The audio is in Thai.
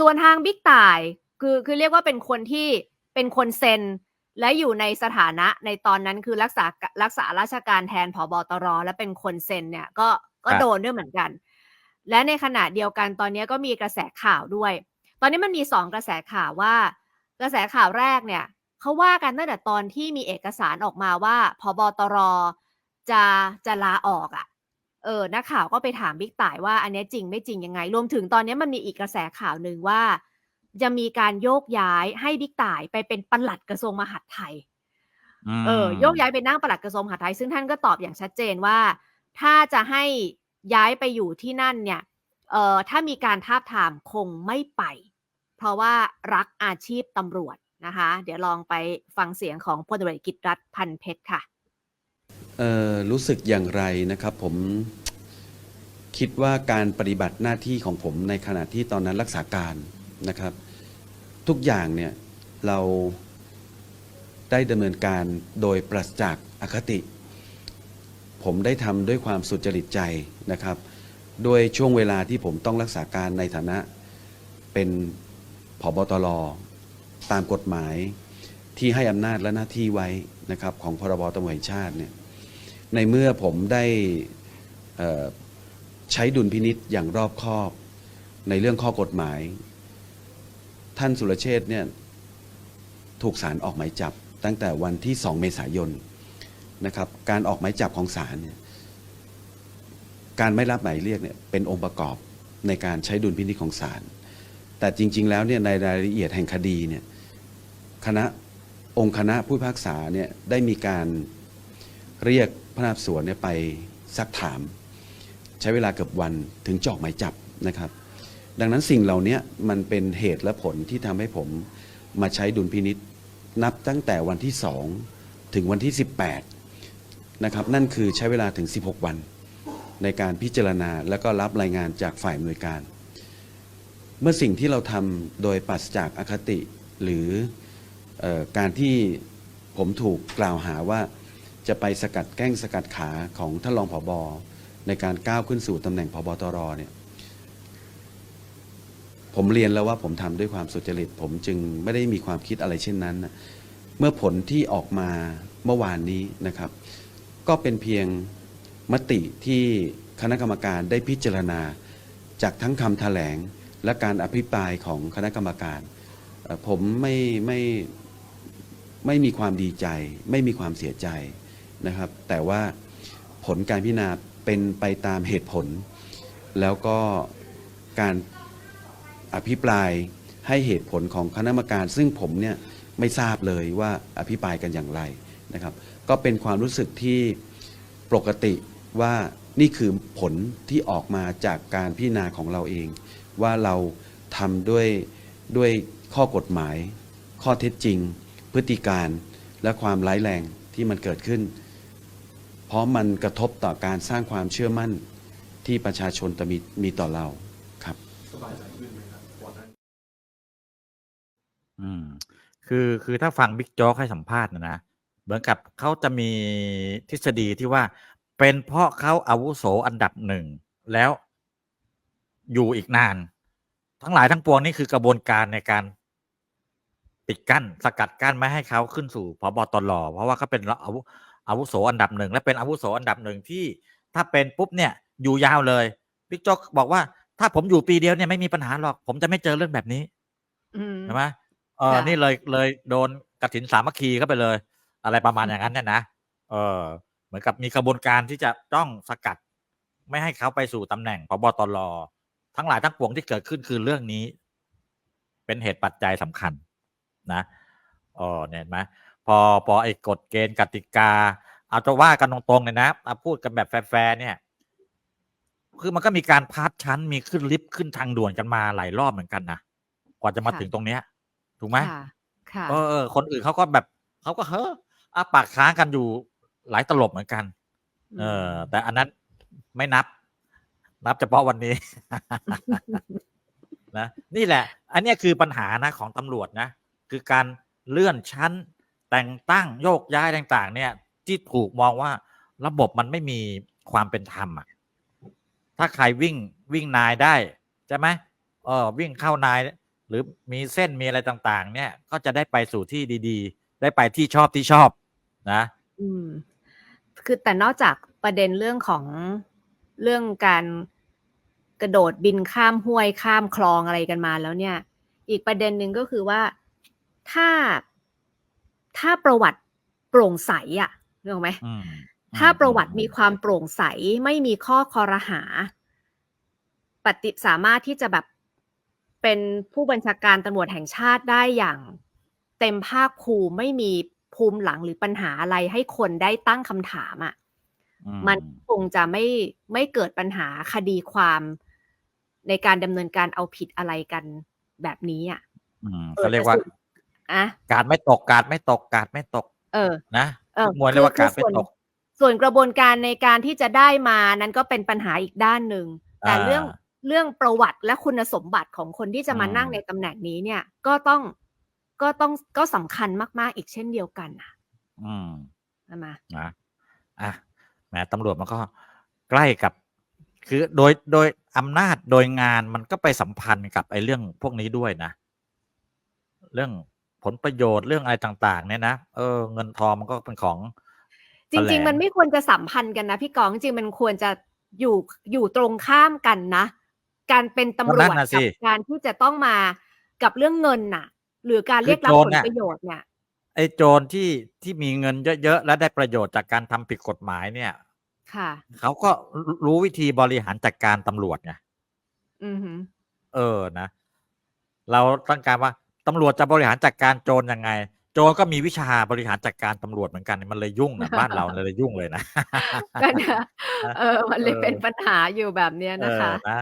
ส่วนทางบิ๊กต่ายคือคือเรียกว่าเป็นคนที่เป็นคนเซ็น และอยู่ในสถานะในตอนนั้นคือรักษารักษาราชการแทนผบตรและเป็นคนเซ็นเนี่ยก็ก็ครับโดนด้วยเหมือนกัน และในขณะเดียวกันตอนนี้ก็มีกระแสข่าวด้วย ตอนนี้มันมีสองกระแสข่าวว่า กระแสข่าวแรกเนี่ยเขาว่ากันตั้งแต่ตอนที่มีเอกสารออกมาว่าพบตรจะจะลาออกอะ่ะ เออนักข่าวก็ไปถามบิ๊กต่ายว่าอันเนี้ยจริงไม่จริงยังไง รวมถึงตอนนี้มันมีอีกกระแสข่าวหนึ่งว่า จะมีการโยกย้ายให้บิ๊กต่ายไปเป็นปลัดกระทรวงมหาดไทย มเออโยกย้ายไปนั่งปลัดกระทรวงมหาดไทยซึ่งท่านก็ตอบอย่างชัดเจนว่า ถ้าจะให้ย้ายไปอยู่ที่นั่นเนี่ยเอ่อถ้ามีการทาบทามคงไม่ไป เพราะว่ารักอาชีพตำรวจนะคะ เดี๋ยวลองไปฟังเสียงของพลตำรวจเอกกิตรัฐพันเพชรค่ะ เอ่อรู้สึกอย่างไรนะครับผม คิดว่าการปฏิบัติหน้าที่ของผมในขณะที่ตอนนั้นรักษาการนะครับ ทุกอย่างเนี่ยเราได้ดำเนินการโดยปราศจากอคติ ผมได้ทำด้วยความสุจริตใจนะครับ ด้วยช่วงเวลาที่ผมต้องรักษาการในฐานะเป็นผบตรตามกฎหมายที่ให้อำนาจและหน้าที่ไว้นะครับของพรบตำรวจแห่งชาติเนี่ยในเมื่อผมได้อ่อ ใช้ดุลพินิษอย่างรอบคอบในเรื่องข้อกฎหมาย ท่านสุรเชษ์เนี่ยถูกศาลออกหมายจับตั้งแต่วันที่ 2 เมษายนนะครับการออกหมายจับของศาลเนี่ยการไม่รับหมายเรียกเนี่ยเป็นองค์ประกอบในการใช้ดุลพินิจของศาลแต่จริง ๆ แล้วเนี่ยในรายละเอียดแห่งคดีเนี่ยคณะองค์คณะผู้พิพากษาเนี่ยได้มีการเรียกพนักงานสอบสวนเนี่ยไปซักถาม ใช้เวลาเกือบวันถึงจอกหมายจับนะครับ ดังนั้นสิ่งเหล่านี้มันเป็นเหตุและผลที่ทำให้ผมมาใช้ดุลพินิษนับตั้งแต่วันที่ 2 ถึงวันที่ 18นะครับนั่นคือใช้เวลาถึง 16 วัน ในการพิจารณาแล้วก็รับรายงานจากฝ่ายอำนวยการ เมื่อสิ่งที่เราทำโดยปราศจากอคติ หรือออการที่ผมถูกกล่าวหาว่าจะไปสกัดแกล้งสกัดขาของท่านรองผบ ในการก้าวขึ้นสู่ตำแหน่งผบตรเนี่ยผมเรียนแล้วว่าผมทำด้วยความสุจริต ผมจึงไม่ได้มีความคิดอะไรเช่นนั้น เมื่อผลที่ออกมาเมื่อวานนี้นะครับ ก็เป็นเพียงมติที่คณะกรรมการได้พิจารณา จากทั้งคำแถลงและการอภิปรายของคณะกรรมการ ผมไม่ไม่ไม่มีความดีใจ ไม่มีความเสียใจนะครับ แต่ว่าผลการพิจารณา เป็นไปตามเหตุผล แล้วก็การอภิปรายให้เหตุผลของคณะกรรมการ ซึ่งผมเนี่ยไม่ทราบเลยว่าอภิปรายกันอย่างไรนะครับ ก็เป็นความรู้สึกที่ปกติว่านี่คือผลที่ออกมาจากการพิจารณาของเราเอง ว่าเราทำด้วยด้วยข้อกฎหมาย ข้อเท็จจริง พฤติการและความร้ายแรงที่มันเกิดขึ้น เพราะมันกระทบต่อการสร้างความเชื่อมั่นที่ประชาชนจะมีมีต่อเราครับอืมคือคือถ้าฟังบิ๊กโจ๊กให้สัมภาษณ์นะนะเหมือนกับเขาจะมีทฤษฎีที่ว่าเป็นเพราะเขาอาวุโสอันดับหนึ่งแล้วอยู่อีกนาน ทั้งหลายทั้งปวงนี่คือกระบวนการในการปิดกั้นสกัดกั้นไม่ให้เขาขึ้นสู่พบตรเพราะว่าเขาเป็นอาวุ อาวุโสอันดับหนึ่งและเป็นอาวุโสอันดับหนึ่งที่ ถ้าเป็นปุ๊บเนี่ยอยู่ยาวเลยบิ๊กโจ๊กบอกว่าถ้าผมอยู่ปีเดียวเนี่ยไม่มีปัญหาหรอก ผมจะไม่เจอเรื่องแบบนี้อืมใช่ไหมเออค่ะนี่เลยเลยโดนกระถินสามัคคีเข้าไปเลย อะไรประมาณอย่างนั้นเนี่ยนะเออเหมือนกับมีกระบวนการที่จะต้องสกัด ไม่ให้เขาไปสู่ตำแหน่งพบตรทั้งหลายทั้งปวงที่เกิดขึ้นคือเรื่องนี้ เป็นเหตุปัจจัยสำคัญ นะอ๋อเนี่ยเห็นไหมพ อพอไอ้กฎเกณฑ์กติกา เอาจะว่ากันตรงๆเลยนะเอาพูดกันแบบแฟร์ๆเนี่ย คือมันก็มีการพาดชั้นมีขึ้นลิฟต์ขึ้นทางด่วนกันมาหลายรอบเหมือนกันนะกว่าจะมาค่ะถึงตรงเนี้ย ถูกไหมค่ะค่ะเออเออคนอื่นเขาก็แบบเขาก็เฮ้ออาปากค้างกันอยู่หลายตลบเหมือนกัน เออ แต่อันนั้นไม่นับ นับเฉพาะวันนี้นะนี่แหละ อันเนี้ยคือปัญหานะของตำรวจนะ คือการเลื่อนชั้น แต่งตั้งโยกย้ายต่างๆ เนี่ย ที่ถูกมองว่าระบบมันไม่มีความเป็นธรรมอะถ้าใครวิ่งวิ่งนายได้ใช่ไหมเออวิ่งเข้านาย หรือมีเส้นมีอะไรต่างๆ เนี่ยก็จะได้ไปสู่ที่ดี ๆ ได้ไปที่ชอบที่ชอบนะ อืม คือแต่นอกจากประเด็นเรื่องของเรื่องการกระโดดบินข้ามห้วยข้ามคลองอะไรกันมาแล้วเนี่ย อีกประเด็นหนึ่งก็คือว่าถ้า ถ้าประวัติโปร่งใสอะนึกออกไหมอืมถ้าอืมประวัติอืมมีความโปร่งใสไม่มีข้อคอรหา ปฏิสามารถที่จะแบบเป็นผู้บัญชาการตำรวจแห่งชาติได้อย่างเต็มภาคภูมิไม่มีภูมิหลังหรือปัญหาอะไรให้คนได้ตั้งคำถามอะอืมันคงจะไม่ไม่เกิดปัญหาคดีความในการดำเนินการเอาผิดอะไรกันแบบนี้อะอืมเขาเรียกว่า อะ การไม่ตกการไม่ตกการไม่ตกเออ นะเออมวยเรียกว่าคืการอไม่ส่วน ตก ส่วนกระบวนการในการที่จะได้มานั้นก็เป็นปัญหาอีกด้านหนึ่ง แต่อ่าเรื่องเรื่องประวัติและคุณสมบัติของคนที่จะมาอืมนั่งในตำแหน่งนี้เนี่ย ก็ต้องก็ต้องก็สำคัญมากๆอีกเช่นเดียวกันนะอืมใช่ไหมนะอะแหมตำรวจมันก็ใกล้กับ คือโดยโดยอำนาจโดยงานมันก็ไปสัมพันธ์กับไอ้เรื่องพวกนี้ด้วยนะ เรื่อง ผลประโยชน์เรื่องอะไรต่างๆ เนี่ยนะเออ เงินทองมันก็เป็นของ จริง ๆ มันไม่ควรจะสัมพันธ์กันนะพี่กองจริงๆมันควรจะอยู่อยู่ตรงข้ามกันนะ การเป็นตำรนั่วจนน่ะสิกับการที่จะต้องมากับเรื่องเงินน่ะ หรือการเรียกรับคือผโจรลน่ะประโยชน์เนี่ยไอ้โจรที่ที่มีเงินเยอะๆและได้ประโยชน์จากการทำผิดกฎหมายเนี่ย ค่ะ เขาก็รู้วิธีบริหารจัดการตำรวจไงอือหือเออนะ เราต้องการว่า ตำรวจจะบริหารจัดการโจรยังไง โจรก็มีวิชาบริหารจัดการตำรวจเหมือนกันมันเลยยุ่งนะบ้านเราเลยยุ่งเลยนะก็เนี่ยเออมันเลยเออเป็นปัญหาอยู่แบบเนี้ยเอนะคะอนะ